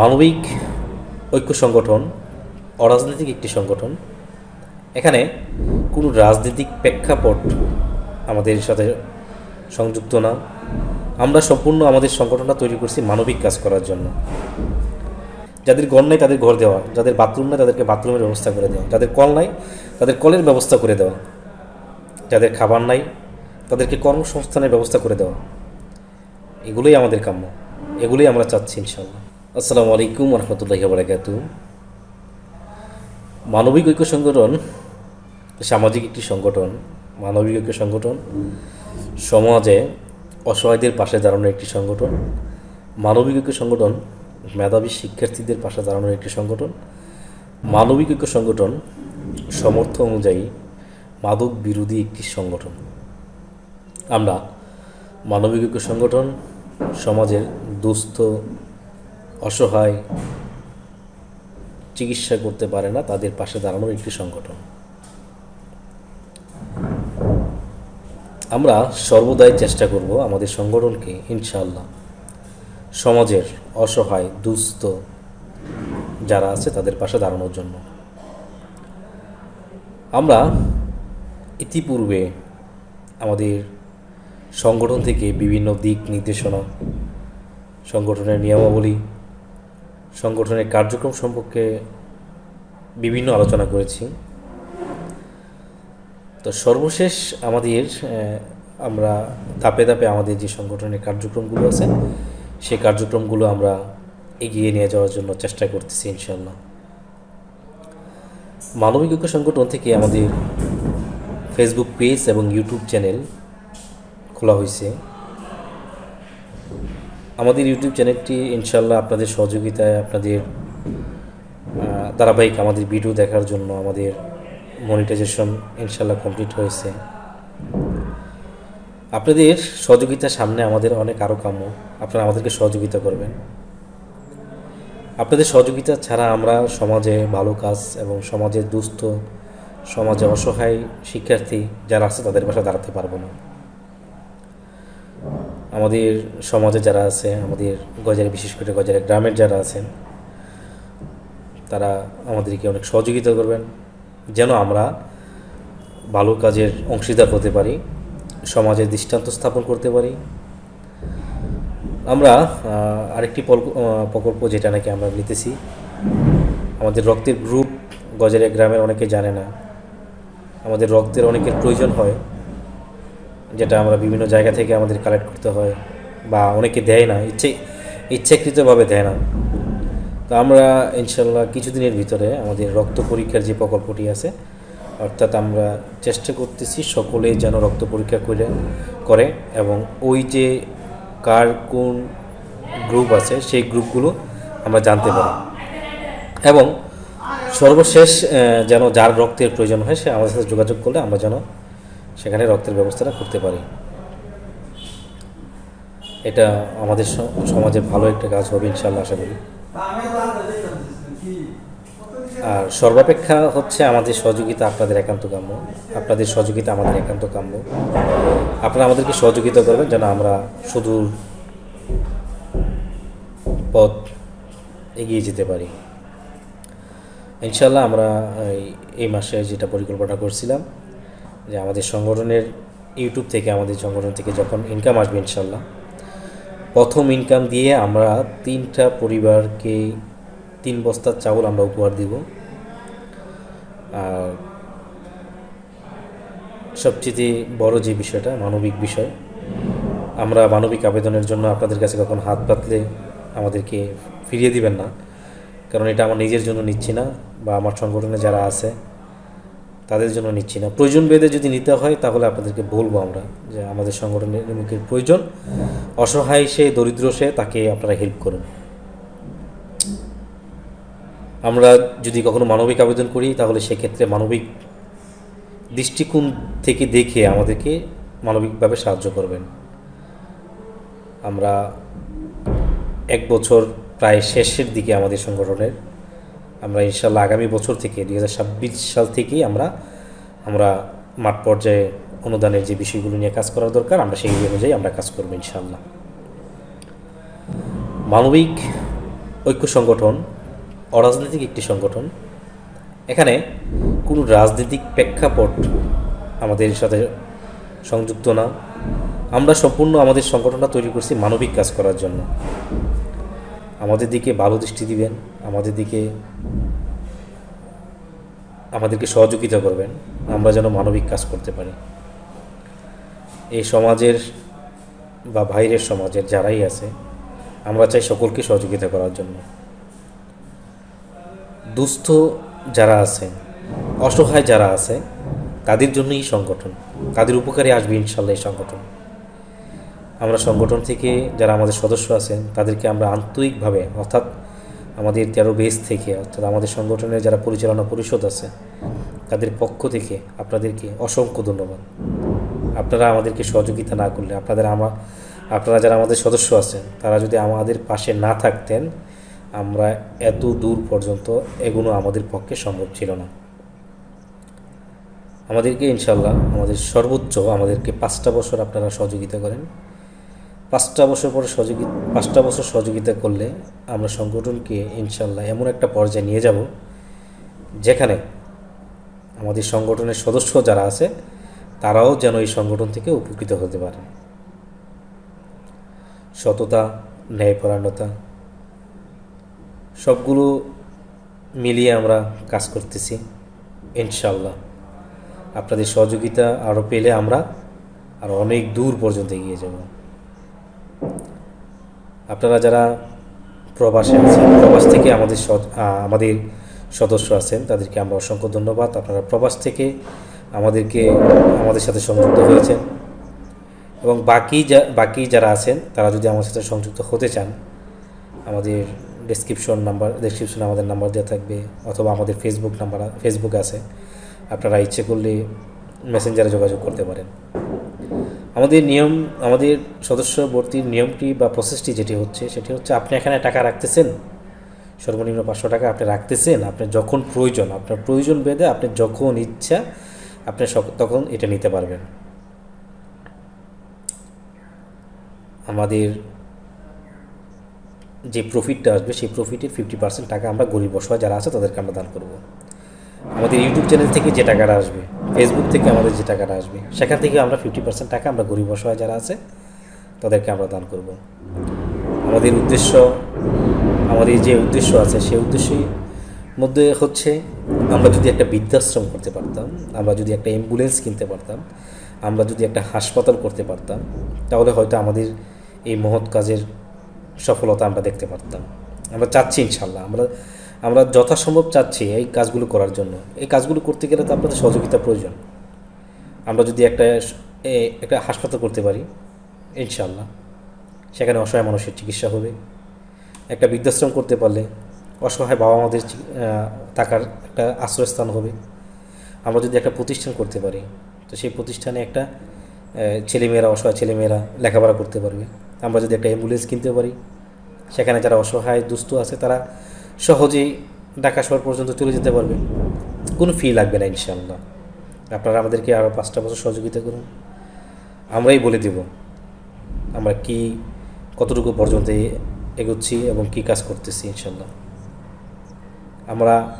মানবিক ঐক্য সংগঠন, অরাজনৈতিক একটি সংগঠন। এখানে কোনো রাজনৈতিক প্রেক্ষাপট আমাদের সাথে সংযুক্ত না। আমরা সম্পূর্ণ আমাদের সংগঠনটা তৈরি করছি মানবিক কাজ করার জন্য। যাদের ঘর নাই তাদের ঘর দেওয়া, যাদের বাথরুম নাই তাদেরকে বাথরুমের ব্যবস্থা করে দেওয়া, যাদের কল নাই তাদের কলের ব্যবস্থা করে দেওয়া, যাদের খাবার নাই তাদেরকে কর্মসংস্থানের ব্যবস্থা করে দেওয়া। এগুলোই আমাদের কাম্য, এগুলোই আমরা চাচ্ছি ইনশাল্লাহ আসসালামু আলাইকুম রহমতুল্লাহি বারাকাতু মানবিক ঐক্য সংগঠন, সামাজিক একটি সংগঠন, মানবিক ঐক্য সংগঠন, সমাজে অসহায়দের পাশে দাঁড়ানোর একটি সংগঠন, মানবিক ঐক্য সংগঠন, মেধাবী শিক্ষার্থীদের পাশে দাঁড়ানোর একটি সংগঠন, মানবিক ঐক্য সংগঠন, সমর্থ অনুযায়ী মাদক বিরোধী একটি সংগঠন। আমরা মানবিক ঐক্য সংগঠন, সমাজের দুস্থ অসহায়, চিকিৎসা করতে পারে না, তাদের পাশে দাঁড়ানোর একটি সংগঠন। আমরা সর্বদাই চেষ্টা করব আমাদের সংগঠনকে, ইনশাআল্লাহ, সমাজের অসহায়, দুস্থ যারা আছে তাদের পাশে দাঁড়ানোর জন্য। আমরা ইতিপূর্বে আমাদের সংগঠন থেকে বিভিন্ন দিক নির্দেশনা, সংগঠনের নিয়মাবলী সংগঠনের কার্যক্রম সম্পর্কে বিভিন্ন আলোচনা করেছি। তো সর্বশেষ আমাদের আমরা ধাপে ধাপে আমাদের যে সংগঠনের কার্যক্রমগুলো আছে, সেই কার্যক্রমগুলো আমরা এগিয়ে নিয়ে যাওয়ার জন্য চেষ্টা করতেছি ইনশাল্লাহ মানবিক ঐক্য সংগঠন থেকে আমাদের ফেসবুক পেজ এবং ইউটিউব চ্যানেল খোলা হয়েছে। আমাদের ইউটিউব চ্যানেলটি ইনশাল্লাহ আপনাদের সহযোগিতায়, আপনাদের ধারাবাহিক আমাদের ভিডিও দেখার জন্য আমাদের মনিটাইজেশন ইনশাল্লাহ কমপ্লিট হয়েছে। আপনাদের সহযোগিতার সামনে আমাদের অনেক আরও কাম্য। আপনারা আমাদেরকে সহযোগিতা করবেন। আপনাদের সহযোগিতা ছাড়া আমরা সমাজে ভালো কাজ এবং সমাজের দুস্থ, সমাজে অসহায় শিক্ষার্থী যারা আছে তাদের পাশে দাঁড়াতে পারব না। আমাদের সমাজে যারা আছে, আমাদের গজারে, বিশেষ করে গজারে গ্রামের যারা আছেন, তারা আমাদেরকে অনেক সহযোগিতা করবেন, যেন আমরা ভালো কাজের অংশীদার হতে পারি সমাজের দৃষ্টান্ত স্থাপন করতে পারি। আমরা আরেকটি প্রকল্প যেটা নাকি আমরা নিতেছি, আমাদের রক্তের গ্রুপ গজারিয়া গ্রামের অনেকে জানে না, আমাদের রক্তের অনেকের প্রয়োজন হয়। যেটা আমরা বিভিন্ন জায়গা থেকে আমাদের কালেক্ট করতে হয় বা অনেকে দেয় না, ইচ্ছে, ইচ্ছাকৃতভাবে দেয় না। তো আমরা ইনশাল্লাহ কিছুদিনের ভিতরে আমাদের রক্ত পরীক্ষার যে প্রকল্পটি আছে, অর্থাৎ আমরা চেষ্টা করতেছি সকলে যেন রক্ত পরীক্ষা করে করে এবং ওই যে কার কোন গ্রুপ আছে, সেই গ্রুপগুলো আমরা জানতে পারি। এবং সর্বশেষ যেন যার রক্তের প্রয়োজন হয় সে আমাদের সাথে যোগাযোগ করলে আমরা যেন সেখানে রক্তের ব্যবস্থাটা করতে পারি। এটা আমাদের সমাজে ভালো একটা কাজ হবে ইনশাল্লাহ আশা করি। আর সর্বাপেক্ষা হচ্ছে আমাদের সহযোগিতা আপনাদের একান্ত কাম্য। আপনাদের সহযোগিতা আমাদের একান্ত কাম্য। আপনারা আমাদেরকে সহযোগিতা করবেন যেন আমরা সুদূর পথ এগিয়ে যেতে পারি। ইনশাল্লাহ আমরা এই মাসে যেটা পরিকল্পনা করছিলাম যে আমাদের সংগঠনের ইউটিউব থেকে, আমাদের সংগঠন থেকে যখন ইনকাম আসবে ইনশাল্লাহ, প্রথম ইনকাম দিয়ে আমরা তিনটা পরিবারকে তিন বস্তা চাউল আমরা উপহার দিব। আর সবচেয়ে বড় যে বিষয়টা, মানবিক বিষয়, আমরা মানবিক আবেদনের জন্য আপনাদের কাছে কখন হাত পাতলে আমাদেরকে ফিরিয়ে দিবেন না। কারণ এটা আমার নিজের জন্য নিচ্ছি না, বা আমার সংগঠনে যারা আছে তাদের জন্য নিচ্ছি না। প্রয়োজন বেদে যদি নিতে হয়, তাহলে আপনাদেরকে বলব আমরা যে আমাদের সংগঠনের মুখের প্রয়োজন। অসহায় সে, দরিদ্র সে, তাকে আপনারা হেল্প করুন। আমরা যদি কখনো মানবিক আবেদন করি, তাহলে সেক্ষেত্রে মানবিক দৃষ্টিকোণ থেকে দেখে আমাদেরকে মানবিকভাবে সাহায্য করবেন। আমরা এক বছর প্রায় শেষের দিকে আমাদের সংগঠনের আমরা ইনশাল্লাহ আগামী বছর থেকে দু হাজার ছাব্বিশ সাল থেকেই আমরা আমরা মাঠ পর্যায়ে অনুদানের যে বিষয়গুলো নিয়ে কাজ করার দরকার, আমরা সেই অনুযায়ী আমরা কাজ করব ইনশাল্লাহ। মানবিক ঐক্য সংগঠন, অরাজনৈতিক একটি সংগঠন, এখানে কোনো রাজনৈতিক প্রেক্ষাপট আমাদের সাথে সংযুক্ত না। আমরা সম্পূর্ণ আমাদের সংগঠনটা তৈরি করছি মানবিক কাজ করার জন্য। আমাদের দিকে ভালো দৃষ্টি দিবেন, আমাদের দিকে আমাদেরকে সহযোগিতা করবেন, আমরা যেন মানবিক কাজ করতে পারি। এই সমাজের বা বাইরের সমাজের যারাই আছে, আমরা চাই সকলকে সহযোগিতা করার জন্য। দুস্থ যারা আছে, অসহায় যারা আছে, তাদের জন্যই সংগঠন, তাদের উপকারে আসবে ইনশাল্লাহ এই সংগঠন। আমরা সংগঠন থেকে যারা আমাদের সদস্য আছেন, তাদেরকে আমরা আন্তরিকভাবে, অর্থাৎ আমাদের তেরো বেস থেকে, অর্থাৎ আমাদের সংগঠনের যারা পরিচালনা পরিষদ আছে, তাদের পক্ষ থেকে আপনাদেরকে অসংখ্য ধন্যবাদ। আপনারা আমাদেরকে সহযোগিতা না করলে, আপনাদের আমার আপনারা যারা আমাদের সদস্য আছেন, তারা যদি আমাদের পাশে না থাকতেন, আমরা এত দূর পর্যন্ত এগুলো আমাদের পক্ষে সম্ভব ছিল না। আমাদেরকে ইনশাল্লাহ আমাদের সর্বোচ্চ আমাদেরকে পাঁচটা বছর আপনারা সহযোগিতা করেন। পাঁচটা বছর পরে সহযোগিতা পাঁচটা বছর সহযোগিতা করলে আমরা সংগঠনকে ইনশাল্লাহ এমন একটা পর্যায়ে নিয়ে যাব যেখানে আমাদের সংগঠনের সদস্য যারা আছে, তারাও যেন এই সংগঠন থেকে উপকৃত হতে পারে। সততা, ন্যায়পরায়ণতা, সবগুলো মিলিয়ে আমরা কাজ করতেছি ইনশাল্লাহ। আপনাদের সহযোগিতা আরও পেলে আমরা আরও অনেক দূর পর্যন্ত এগিয়ে যাব। আপনারা যারা প্রবাসে আছেন, প্রবাস থেকে আমাদের আমাদের সদস্য আছেন, তাদেরকে আমরা অসংখ্য ধন্যবাদ। আপনারা প্রবাস থেকে আমাদেরকে, আমাদের সাথে সংযুক্ত হয়েছেন এবং বাকি যা, বাকি যারা আছেন, তারা যদি আমার সাথে সংযুক্ত হতে চান, আমাদের ডেসক্রিপশন নাম্বার ডেসক্রিপশনে আমাদের নাম্বার দেওয়া থাকবে অথবা আমাদের ফেসবুক নাম্বার ফেসবুক আছে। আপনারা ইচ্ছে করলে মেসেঞ্জারে যোগাযোগ করতে পারেন। আমাদের নিয়ম, আমাদের সদস্য ভর্তির নিয়মটি বা প্রসেসটি যেটি হচ্ছে, সেটি হচ্ছে আপনি এখানে টাকা রাখতেছেন, সর্বনিম্ন পাঁচশো টাকা আপনি রাখতেছেন, আপনার যখন প্রয়োজন, আপনার প্রয়োজন বেঁধে আপনি যখন ইচ্ছা, আপনি তখন এটা নিতে পারবেন। আমাদের যে প্রফিটটা আসবে, সেই প্রফিটের ফিফটি পার্সেন্ট টাকা আমরা গরিব অসহায় যারা আছে, তাদেরকে আমরা দান করব। আমাদের ইউটিউব চ্যানেল থেকে যে টাকাটা আসবে ফেসবুক থেকে আমাদের যে টাকাটা আসবে, সেখান থেকে আমরা ফিফটি পার্সেন্ট টাকা আমরা গরিব অসহায় যারা আছে, তাদেরকে আমরা দান করব। আমাদের উদ্দেশ্য, আমাদের যে উদ্দেশ্য আছে, সেই উদ্দেশ্যের মধ্যে হচ্ছে আমরা যদি একটা বৃদ্ধাশ্রম করতে পারতাম, আমরা যদি একটা অ্যাম্বুলেন্স কিনতে পারতাম, আমরা যদি একটা হাসপাতাল করতে পারতাম, তাহলে হয়তো আমাদের এই মহৎ কাজের সফলতা আমরা দেখতে পারতাম। আমরা চাচ্ছি ইনশাল্লাহ, আমরা আমরা যথাসম্ভব চাচ্ছি এই কাজগুলো করার জন্য। এই কাজগুলো করতে গেলে তো আপনাদের সহযোগিতা প্রয়োজন। আমরা যদি একটা একটা হাসপাতাল করতে পারি ইনশাল্লাহ সেখানে অসহায় মানুষের চিকিৎসা হবে। একটা বৃদ্ধাশ্রম করতে পারলে অসহায় বাবা মাদের থাকার একটা আশ্রয়স্থান হবে। আমরা যদি একটা প্রতিষ্ঠান করতে পারি, তো সেই প্রতিষ্ঠানে একটা ছেলেমেয়েরা, অসহায় ছেলেমেয়েরা লেখাপড়া করতে পারবে। আমরা যদি একটা অ্যাম্বুলেন্স কিনতে পারি, সেখানে যারা অসহায়, দুস্থ আছে, তারা সহজেই ঢাকা শহর পর্যন্ত চলে যেতে পারবে। কোনো ফি লাগবে না ইনশাআল্লাহ। আপনারা আমাদেরকে আরও পাঁচটা বছর সহযোগিতা করুন। আমরাই বলে দেব আমরা কি, কতটুকু পর্যন্ত এগোচ্ছি এবং কি কাজ করতেছি ইনশাল্লাহ আমরা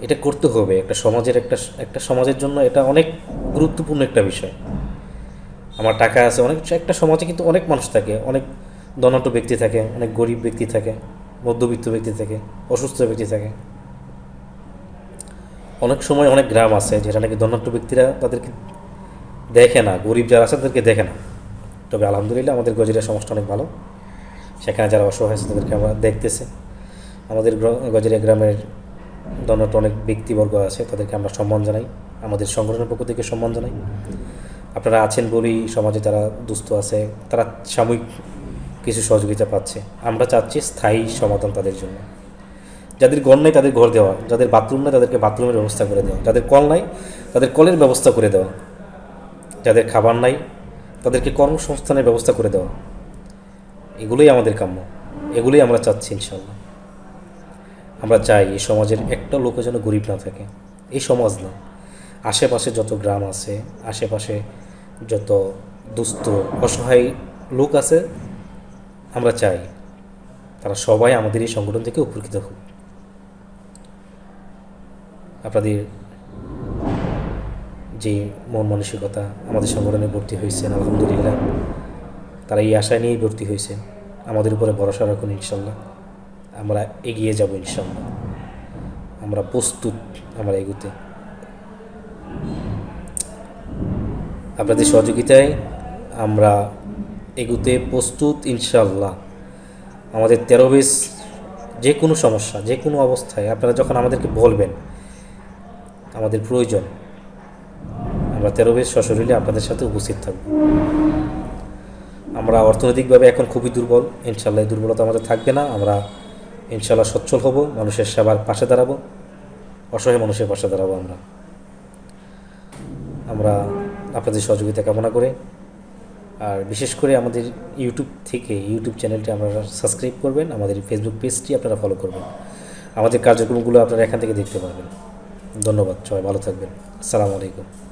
এটা করতে হবে, একটা সমাজের একটা একটা সমাজের জন্য এটা অনেক গুরুত্বপূর্ণ একটা বিষয়। আমার টাকা আছে, অনেক, একটা সমাজে কিন্তু অনেক মানুষ থাকে, অনেক ধনাঢ্য ব্যক্তি থাকে, অনেক গরিব ব্যক্তি থাকে। মধ্যবিত্ত ব্যক্তি থাকে, অসুস্থ ব্যক্তি থাকে। অনেক সময় অনেক গ্রাম আছে যেটা নাকি ধনাঢ্য ব্যক্তিরা তাদেরকে দেখে না, গরিব যারা আছে তাদেরকে দেখে না। তবে আলহামদুলিল্লাহ আমাদের গজিরা সমাজটা অনেক ভালো। সেখানে যারা অসহায় আছে তাদেরকে আমরা দেখতেছে। আমাদের গজিরা গ্রামের ধনাঢ্য অনেক ব্যক্তিবর্গ আছে, তাদেরকে আমরা সম্মান জানাই। আমাদের সংগঠনের পক্ষ থেকে সম্মান জানাই। আপনারা আছেন বলেই সমাজে যারা দুস্থ আছে, তারা সাময়িক কিছু সহযোগিতা পাচ্ছে। আমরা চাচ্ছি স্থায়ী সমাধান তাদের জন্য। যাদের ঘর নেই তাদের ঘর দেওয়া, যাদের বাথরুম নেই তাদেরকে বাথরুমের ব্যবস্থা করে দেওয়া, যাদের কল নাই তাদের কলের ব্যবস্থা করে দেওয়া, যাদের খাবার নাই তাদেরকে কর্মসংস্থানের ব্যবস্থা করে দেওয়া। এগুলোই আমাদের কাম্য। এগুলোই আমরা চাচ্ছি ইনশাল্লাহ আমরা চাই এই সমাজের একটা লোকও যেন গরিব না থাকে। এই সমাজ না। আশেপাশে যত গ্রাম আছে, আশেপাশে যত দুস্থ, অসহায় লোক আছে আমরা চাই তারা সবাই আমাদের এই সংগঠন থেকে উপকৃত হোক। আপনাদের যে মন মানসিকতা আমাদের সংগঠনে ভর্তি হয়েছেন, আলহামদুলিল্লাহ। তারা এই আশায় নিয়েই ভর্তি হয়েছেন। আমাদের উপরে ভরসা রাখুন ইনশাল্লাহ। আমরা এগিয়ে যাব ইনশাল্লাহ। আমরা প্রস্তুত আমরা এগুতে। আপনাদের সহযোগিতায় আমরা এগুতে প্রস্তুত ইনশাল্লাহ আমাদের তেরো বেশ যে কোনো সমস্যা যে কোনো অবস্থায় আপনারা যখন আমাদেরকে বলবেন, আমাদের প্রয়োজন, আমরা তেরো বেশ সশরীরে আপনাদের সাথে উপস্থিত থাকব। আমরা অর্থনৈতিকভাবে এখন খুবই দুর্বল ইনশাল্লাহ এই দুর্বলতা আমাদের থাকবে না। আমরা ইনশাল্লাহ সচ্ছল হব, মানুষের সেবার পাশে দাঁড়াবো, অসহায় মানুষের পাশে দাঁড়াবো আমরা। আমরা আপনাদের সহযোগিতা কামনা করে আর বিশেষ করে আমাদের ইউটিউব থেকে, ইউটিউব চ্যানেলটি আপনারা সাবস্ক্রাইব করবেন, আমাদের ফেসবুক পেজটি আপনারা ফলো করবেন। আমাদের কার্যক্রমগুলো আপনারা এখান থেকে দেখতে পারবেন। ধন্যবাদ, সবাই ভালো থাকবেন। আসসালামু আলাইকুম।